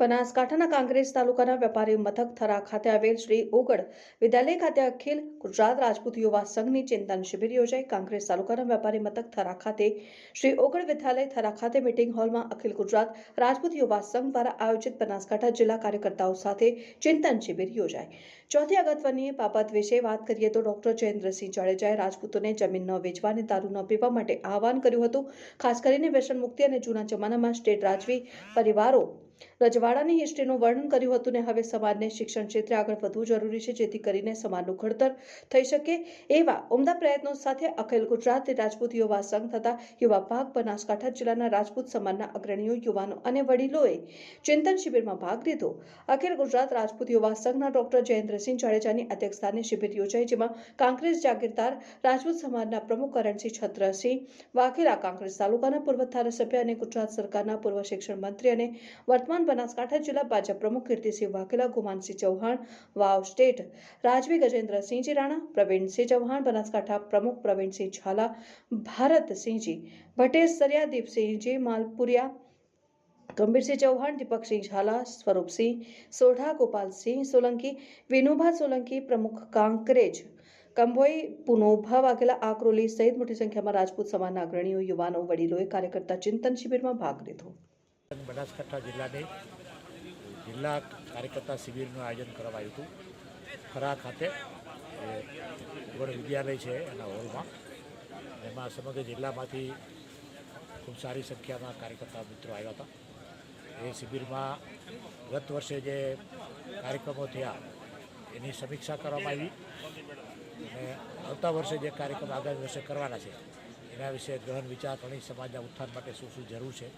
બનાસકાંઠાના કાંગ્રેસ તાલુકાના વેપારી મથક થરા ખાતે આવેલ શ્રી ઓગળ વિદ્યાલય ખાતે અખિલ ગુજરાત રાજપૂત યુવા સંઘની ચિંતન શિબિર યોજાઈ. કાંગ્રેસ તાલુકાના વેપારી મથક થરા ખાતે શ્રી ઓગળ વિદ્યાલય થરા ખાતે મિટિંગ હોલમાં અખિલ ગુજરાત રાજપૂત યુવા સંઘ દ્વારા આયોજિત બનાસકાંઠા જિલ્લા કાર્યકર્તાઓ સાથે ચિંતન શિબિર યોજાઈ. ચોથી અગત્યની બાબત વિશે વાત કરીએ તો ડોક્ટર જયેન્દ્રસિંહ જાડેજાએ રાજપૂતોને જમીન ન વેચવા અને દારૂ ન પીવા માટે આહવાન કર્યું હતું. ખાસ કરીને વ્યસન મુક્તિ અને જૂના જમાનામાં સ્ટેટ રાજવી પરિવારો રજવાડાની હિસ્ટ્રીનું વર્ણન કર્યું હતું ને હવે સમાજને શિક્ષણ ક્ષેત્રે આગળ વધવું જરૂરી છે, જેથી કરીને સમાજનું ઘડતર થઈ શકે એવા ઉમદા પ્રયત્નો સાથે અખિલ ગુજરાત રાજપૂત યુવા સંઘ તથા યુવા ભાગ બનાસકાંઠા જિલ્લાના રાજપૂત સમાજના અગ્રણીઓ, યુવાનો અને વડીલોએ ચિંતન શિબિરમાં ભાગ લીધો. અખિલ ગુજરાત રાજપૂત યુવા સંઘના ડોક્ટર જયેન્દ્રસિંહ જાડેજાની અધ્યક્ષસ્થાને શિબિર યોજાઈ, જેમાં કાંકરેજ જાગીરદાર રાજપૂત સમાજના પ્રમુખ કરણસિંહ છત્રસિંહ, વાઘેલા કાંકરેજ તાલુકાના પૂર્વ ધારાસભ્ય અને ગુજરાત સરકારના પૂર્વ શિક્ષણ મંત્રી અને વર્તમાન બનાસકાંઠા જિલ્લા ભાજપ પ્રમુખ કીર્તિસિંહ વાઘેલા, ગુમાનસિંહ ચૌહાણ, વાવ સ્ટેટ રાજવી ગજેન્દ્રસિંહજી રાણા, પ્રવીણસિંહ ચૌહાણ, બનાસકાંઠા પ્રમુખ પ્રવીણસિંહ ઝાલા, ભારતસિંહજી ભટ્ટેસરિયા, દીપસિંહજી માલપુરિયા, ગંભીરસિંહ ચૌહાણ, દીપકસિંહ ઝાલા, સ્વરૂપસિંહ સોઢા, ગોપાલસિંહ સોલંકી, વિનુભા સોલંકી, પ્રમુખ કાંકરેજ, કંભોઈ, પુનોભા વાઘેલા, આક્રોલી સહિત મોટી સંખ્યામાં રાજપૂત સમાજના અગ્રણીઓ, યુવાનો, વડીલોએ કાર્યકર્તા ચિંતન શિબિરમાં ભાગ લીધો. બનાસકાંઠા જિલ્લાની જિલ્લા કાર્યકર્તા શિબિરનું આયોજન કરવામાં આવ્યું હતું. ખરા ખાતે ગોળ વિદ્યાલય છે એના હોલમાં. એમાં સમગ્ર જિલ્લામાંથી ખૂબ સારી સંખ્યામાં કાર્યકર્તા મિત્રો આવ્યા હતા. એ શિબિરમાં ગત વર્ષે જે કાર્યક્રમો થયા, એની સમીક્ષા કરવામાં આવી. અને આવતા વર્ષે જે કાર્યક્રમ આગામી વર્ષે કરવાના છે, એના વિશે ગહન વિચારસરણી સમાજના ઉત્થાન માટે શું શું જરૂર છે